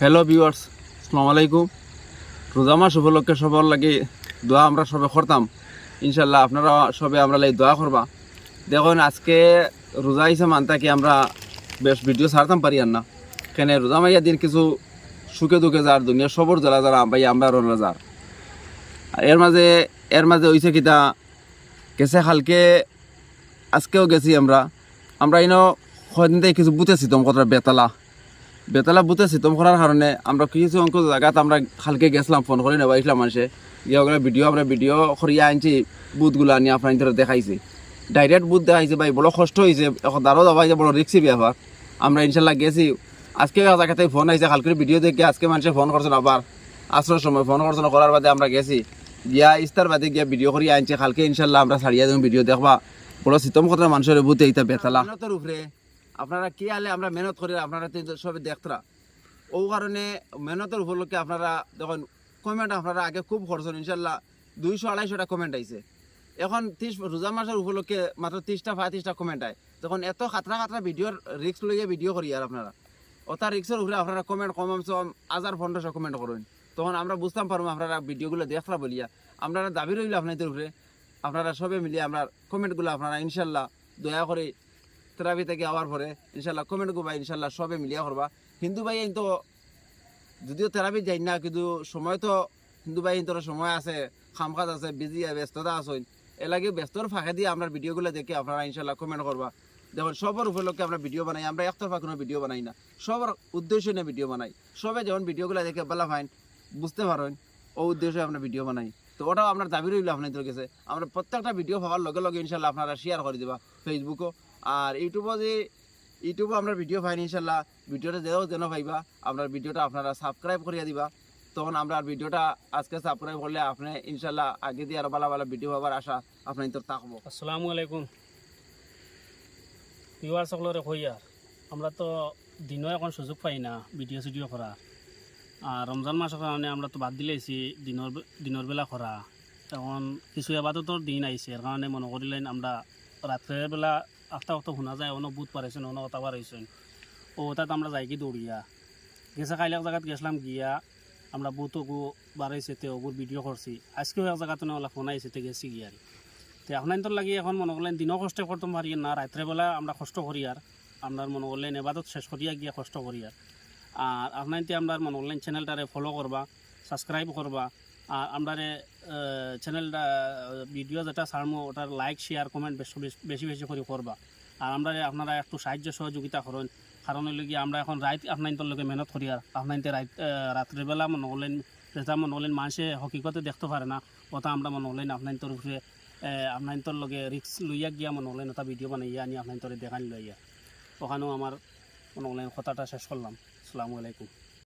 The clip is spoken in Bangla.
হ্যালো ভিউয়ার্স আসসালামু আলাইকুম। রোজা মাস উপলক্ষে সবার লাগে দোয়া আমরা সবে করতাম। ইনশাল্লাহ আপনারা সবে আমরা লাগে দোয়া করবা। দেখুন, আজকে রোজা হিসেবে মানতা কি আমরা বেশ ভিডিও ছাড়তাম পারি আর না। কেন রোজা মাইয়া দিন কিছু সুখে দুঃখে যার দুনিয়া সবর জ্বালা যারা ভাই আমরা রোজা যার। আর এর মাঝে এর মাঝে হইছে কিতা, গেছে কালকে, আজকেও গেছি আমরা। আমরা ইনো কদিন থেকে কিছু বুঝেছি তোম কথা বেতালা। বেতালা বুথে সিতম করার কারণে আমরা কিছু অঙ্ক জায়গাত আমরা খালকে গেছিলাম ফোন করে নেবা ইসলাম মানুষে। গিয়ে ওগুলো ভিডিও আমরা ভিডিও করিয়া আনছি, বুথগুলো আনি আপনার দেখাইছি। ডাইরেক্ট বুথ দেখাইছে ভাই বড় কষ্ট হয়েছে এখন দাঁড়ো যাওয়া যে বড় রিক্সি ব্যাপার আমরা ইনশাল্লাহ গেছি। আজকে জায়গাতে ফোন আইছে কালকের ভিডিও দেখে আজকে মানুষে ফোন করছেন আবার আসর সময় ফোন করছেন করার বাদে আমরা গেছি। গিয়া ইস্তার বাদে গিয়া ভিডিও করিয়া আনছি কালকে ইনশাল্লাহ আমরা ছাড়িয়া দেবো ভিডিও দেখবা। বড় সিতম কথা মানুষের বুথে এইটা বেতালা। উপরে আপনারা কি আলে আমরা মেহনত করি, আপনারা তো সবে দেখতরা। ও কারণে মেহনতের উপলক্ষে আপনারা দেখুন কমেন্ট আপনারা আগে খুব করছেন, ইনশাল্লাহ দুইশো, আড়াইশোটা কমেন্ট আইছে। এখন ত্রিশ, রোজা মাসের উপলক্ষে মাত্র ত্রিশটা পঁয়ত্রিশটা কমেন্ট আয়। তখন এত খাতরা খাতরা ভিডিওর রিক্স লইয়া ভিডিও করি আর আপনারা। ওটা রিক্সের উপরে আপনারা কমেন্ট কম কম হাজার পনেরোশো কমেন্ট করুন। তখন আমরা বুঝতাম পারব, আপনারা ভিডিওগুলো দেখরা বলিয়া। আপনারা দাবি রইল আপনাদের উপরে। আপনারা সবে মিলিয়ে আমরা কমেন্টগুলো আপনারা ইনশাল্লাহ দয়া করে তেরাবি থেকে আওয়ার পরে ইনশাল্লাহ কমেন্ট করবা ইনশাল্লাহ সবে মিলিয়া করবা। হিন্দু ভাই তো যদিও তেরাবি যাই না, কিন্তু সময় তো হিন্দু ভাই তোর সময় আছে খাম কাজ আছে বিজি ব্যস্ততা আছে এলাকি ব্যস্তর ফাঁকে দিয়ে আমরা ভিডিওগুলো দেখে আপনারা ইনশাল্লাহ কমেন্ট করবা। দেখুন, সবার উপলক্ষে আমরা ভিডিও বানাই, আমরা একতরফা কোনো ভিডিও বানাই না। সবার উদ্দেশ্য নিয়ে ভিডিও বানাই। সবে যখন ভিডিওগুলো দেখে বেলা ফাইন বুঝতে পারেন, ও উদ্দেশ্যে আমরা ভিডিও বানাই। তো ওটাও আপনার দাবি রইল আপনাদের কাছে। আমরা প্রত্যেকটা ভিডিও পাওয়ার লগে লগে ইনশাল্লাহ আপনারা শেয়ার করে দিবা। ফেসবুকও আর ইউটিউবও যে, ইউটিউবে আমরা ভিডিও পাইনি ইনশাল্লাহ ভিডিওটা যেও যেন পাইবা, আপনার ভিডিওটা আপনারা সাবস্ক্রাইব করিয়া দিবা। তখন আমরা ভিডিওটা আজকে সাবস্ক্রাইব করলে আপনি ইনশাল্লাহ আগে দিয়ে আরও ভালো ভালো ভিডিও পাবার আশা আপনার তো থাকব। আসসালামু আলাইকুম। ভিউয়ার সকলরে কই আর? আমরা তো দিনও এখন সুযোগ পাই না ভিডিও সিডিও করা আর রমজান মাসের কারণে আমরা তো বাদ দিলেছি দিনের দিনের বেলা করা এখন কিছু এবাদতর দিন আইছে এর কারণে মনে করিলেন আমরা রাত্রের বেলা আস্তে আস্তে শোনা যায় অন্য বুধ পারাইছেন অন্য কথা পারাইছেন ও তাত আমরা যাই কি দৌড়িয়া গেছে কাইলে এক জায়গাত গেছিলাম গিয়া, আমরা বুথকু বাড়াইছে তে ওগুর ভিডিও করছি আজকেও এক জায়গাতে ওলা ফোন আইছে তে গেছি গিয়া তো আপনার তো লাগি এখন মনে করলেন দিনও কষ্ট করতাম পারি না রাত্রেবেলা আমরা কষ্ট করি আর আপনার মনে করলেন এবাদত শেষ করিয়া গিয়া কষ্ট করি আর আর আপনার আমরা মনে করলেন চ্যানেলটারে ফলো করবা সাবস্ক্রাইব করবা আর আপনার চ্যানেলটা ভিডিও যেটা ছাড়মো, ওটার লাইক শেয়ার কমেন্ট বেশি বেশি- করে করবা। আর আমরা আপনারা একটু সাহায্য সহযোগিতা করেন। কারণ হইলে কি আমরা এখন রাত আপনার লগে মেহনত করি আর আপনার রাত রাত্রেবেলা মনে করলেন যেটা মনে করলেন মানুষে হকিকতে দেখতে পারে না। ওটা আমরা মনে করলেন আপনার উপরে আপনার তোর লগে রিক্স লইয়া গিয়া মনে হলেন এটা ভিডিও বানাইয়া আনি আপনার তোরে দেখান লইয়া। ওখানেও আমার মনে হলেন কথাটা শেষ করলাম। আসসালামু আলাইকুম।